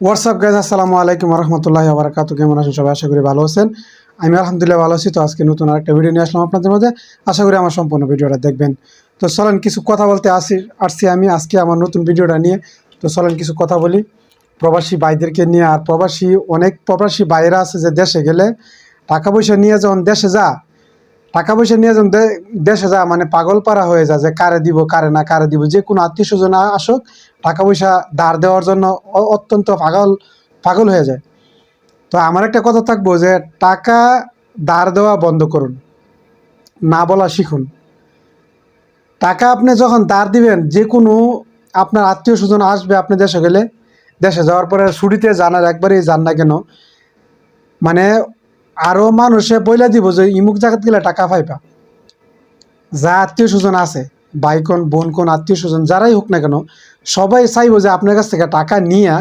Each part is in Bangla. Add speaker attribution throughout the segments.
Speaker 1: হোয়াটসঅ্যাপ গাইজ আসসালামু আলাইকুম রহমতুল্লাহ আবরাকাতু কেমন আছেন সবাই? আশা করি ভালো আছেন। আমি আলহামদুলিল্লাহ ভালো আছি। তো আজকে নতুন আরেকটা ভিডিও নিয়ে আসলাম আপনাদের মধ্যে। আশা করি আমার সম্পূর্ণ ভিডিওটা দেখবেন। তো চলেন, কিছু কথা বলতে আসি, আসছি আমি। আজকে আমার নতুন ভিডিওটা নিয়ে। তো চলেন, কিছু কথা বলি। প্রবাসী ভাইদেরকে নিয়ে। আর প্রবাসী, অনেক প্রবাসী ভাইরা আছে যে দেশে গেলে টাকা পয়সা নিয়ে যখন দেশে যা টাকা পয়সা নিয়ে যখন দেশে যা মানে পাগল পারা হয়ে যায় যে কারে দিব, কারে না, কারে দিব, যে কোনো আত্মীয় স্বজন আসুক টাকা পয়সা ধার দেওয়ার জন্য অত্যন্ত পাগল পাগল হয়ে যায়। তো আমার একটা কথা থাকব যে টাকা ধার দেওয়া বন্ধ করুন, না বলা শিখুন। টাকা আপনি যখন ধার দিবেন, যে কোনো আপনার আত্মীয় স্বজন আসবে আপনি দেশে গেলে, দেশে যাওয়ার পরে ছুটিতে জানার একবারই যান না কেন মানে আরও মানুষে বইলা দিব যে ইমুক জায়গাত গেলে টাকা পাইবা। যা আত্মীয় স্বজন আছে, ভাই কোন, বোন কোন, আত্মীয় স্বজন, যারাই হোক না কেন, সবাই চাইব যে আপনার কাছ থেকে টাকা নিয়ে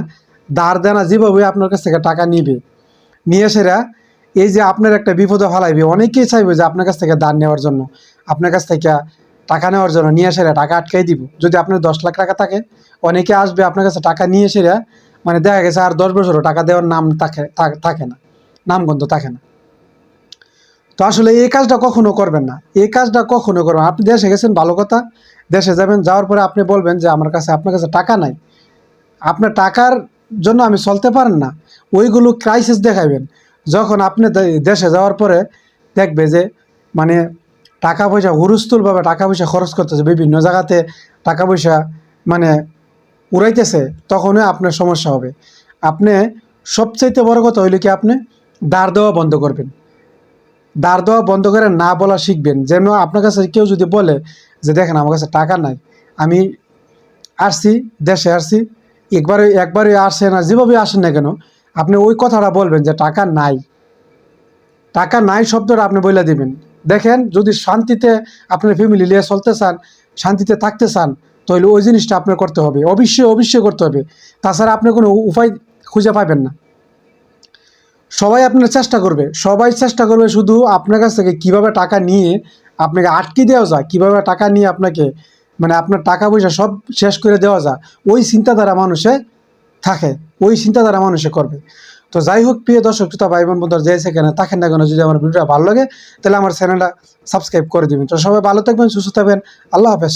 Speaker 1: ধার দেনা যেভাবে আপনার কাছ থেকে টাকা নিবে। নিয়ে সেরা, এই যে আপনার একটা বিপদে ফেলাইবে, অনেকেই চাইবে যে আপনার কাছ থেকে ধার নেওয়ার জন্য, আপনার কাছ থেকে টাকা নেওয়ার জন্য নিয়ে সেরা, টাকা আটকাই দিব। যদি আপনার দশ লাখ টাকা থাকে, অনেকে আসবে আপনার কাছে টাকা নিয়ে সেরা মানে দেখা গেছে আর দশ বছরও টাকা দেওয়ার নাম থাকে থাকে না। নামগন্ধ থাকে না। তো আসলে এই কাজটা কখনো করবেন না। এই কাজটা কখনো করবেন আপনি দেশে গেছেন, ভালো কথা। দেশে যাবেন, যাওয়ার পরে আপনি বলবেন যে, আমার কাছে, আপনার কাছে টাকা নাই। আপনার টাকার জন্য আমি চলতে পারেন না। ওইগুলো ক্রাইসিস দেখাইবেন। যখন আপনি দেশে যাওয়ার পরে দেখবে যে মানে টাকা পয়সা হুরুস্থুলভাবে টাকা পয়সা খরচ করতেছে। বিভিন্ন জায়গাতে টাকা পয়সা মানে উড়াইতেছে। তখনই আপনার সমস্যা হবে। আপনি সবচাইতে বড় কথা হইলে কি আপনি? দাঁড় দেওয়া বন্ধ করবেন। দাঁড় দেওয়া বন্ধ করে না বলা শিখবেন। যেন আপনার কাছে কেউ যদি বলে যে, দেখেন, আমার কাছে টাকা নাই। আমি আসছি, দেশে আসছি, একবারে একবারে আসেন না, যেভাবে আসেন না কেন, আপনি ওই কথাটা বলবেন যে, টাকা নাই। টাকা নাই শব্দটা আপনি বলে দিবেন। দেখেন, যদি শান্তিতে আপনার ফ্যামিলি নিয়ে চলতে চান, শান্তিতে থাকতে চান, তাহলে ওই জিনিসটা আপনার করতে হবে। অবশ্যই অবশ্যই করতে হবে। তাছাড়া আপনি কোনো উপায় খুঁজে পাবেন না। সবাই আপনার চেষ্টা করবে। সবাই চেষ্টা করবে শুধু আপনার কাছ থেকে কীভাবে টাকা নিয়ে আপনাকে আটকে দেওয়া যায়, কীভাবে টাকা নিয়ে আপনাকে মানে আপনার টাকা পয়সা সব শেষ করে দেওয়া যায়, ওই চিন্তাধারা মানুষে থাকে, ওই চিন্তাধারা মানুষে করবে। তো যাই হোক, প্রিয় দর্শক, শ্রোতা, ভাই, বোন, বন্ধুরা, যে সেখানে থাকেন না কেন, যদি আমার ভিডিওটা ভালো লাগে, তাহলে আমার চ্যানেলটা সাবস্ক্রাইব করে দিবেন। তো সবাই ভালো থাকবেন, সুস্থ থাকবেন, আল্লাহ হাফেজ।